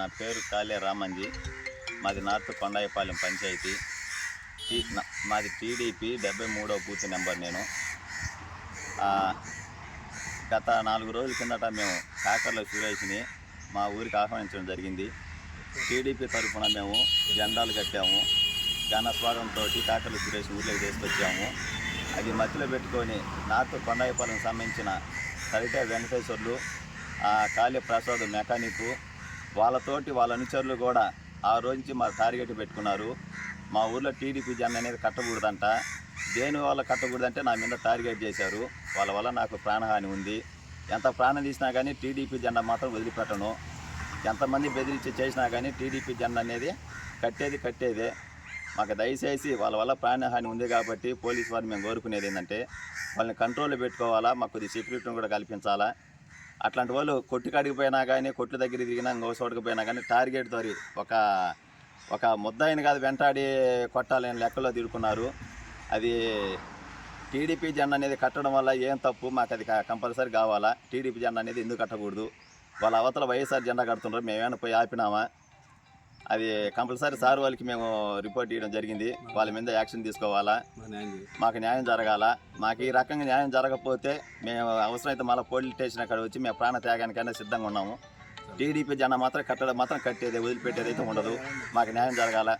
నా పేరు కాళే రామంజీ. మాది నార్త్ కొండాయిపాలెం పంచాయతీ. మాది టీడీపీ డెబ్బై మూడో బూత్ నెంబర్ నేను. గత నాలుగు రోజుల కిందట మేము కాకర్ల సురేష్ని మా ఊరికి ఆహ్వానించడం జరిగింది. టీడీపీ తరఫున మేము జెండాలు కట్టాము. ఘన స్వాగంతో కాకర్ల సురేష్ ఊర్లోకి తీసుకొచ్చాము. అది మధ్యలో పెట్టుకొని నార్త్ కొండాయిపాలెం సంబంధించిన సరిటే వెంకటేశ్వర్లు కాళీ ప్రసాద్ మెకానిక్ వాళ్ళతోటి వాళ్ళ అనుచరులు కూడా ఆ రోజు నుంచి మా టార్గెట్ పెట్టుకున్నారు. మా ఊర్లో టీడీపీ జెండా అనేది కట్టకూడదంట. దేని వల్ల కట్టకూడదంటే నా మీద టార్గెట్ చేశారు. వాళ్ళ వల్ల నాకు ప్రాణహాని ఉంది. ఎంత ప్రాణం తీసినా కానీ టీడీపీ జెండా మాత్రం వదిలిపెట్టను. ఎంతమంది బెదిరించి చేసినా కానీ టీడీపీ జెండా అనేది కట్టేది కట్టేదే. మాకు దయచేసి వాళ్ళ వల్ల ప్రాణహాని ఉంది కాబట్టి పోలీస్ వారు మేము కోరుకునేది ఏంటంటే వాళ్ళని కంట్రోల్లో పెట్టుకోవాలా మాకు కొద్ది సెక్యూరిటీని కూడా కల్పించాలా. అట్లాంటి వాళ్ళు కొట్టు కాడికి పోయినా కానీ కొట్టు దగ్గర తిరిగినా ఇంకో చోటుకు పోయినా కానీ టార్గెట్ తోరి ఒక ఒక ముద్దాయిని కాదు వెంటాడి కొట్టాలని లెక్కలో తిడుకున్నారు. అది టీడీపీ జెండా అనేది కట్టడం వల్ల ఏం తప్పు? మాకు అది కంపల్సరీ కావాలా? టీడీపీ జెండా అనేది ఎందుకు కట్టకూడదు? వాళ్ళ అవతల వైఎస్ఆర్ జెండా కడుతున్నారు. మేమేమైనా పోయి ఆపినామా? అది కంపల్సరీ సార్ వాళ్ళకి మేము రిపోర్ట్ చేయడం జరిగింది. వాళ్ళ మీద యాక్షన్ తీసుకోవాలా? మాకు న్యాయం జరగాల? మాకు ఈ రకంగా న్యాయం జరగకపోతే మేము అవసరమైతే మళ్ళీ పోలీస్ స్టేషన్ అక్కడ వచ్చి మేము ప్రాణ త్యాగానికైనా సిద్ధంగా ఉన్నాము. టీడీపీ జెండా మాత్రం కట్టడం మాత్రం కట్టేది వదిలిపెట్టేది అయితే ఉండదు. మాకు న్యాయం జరగాల?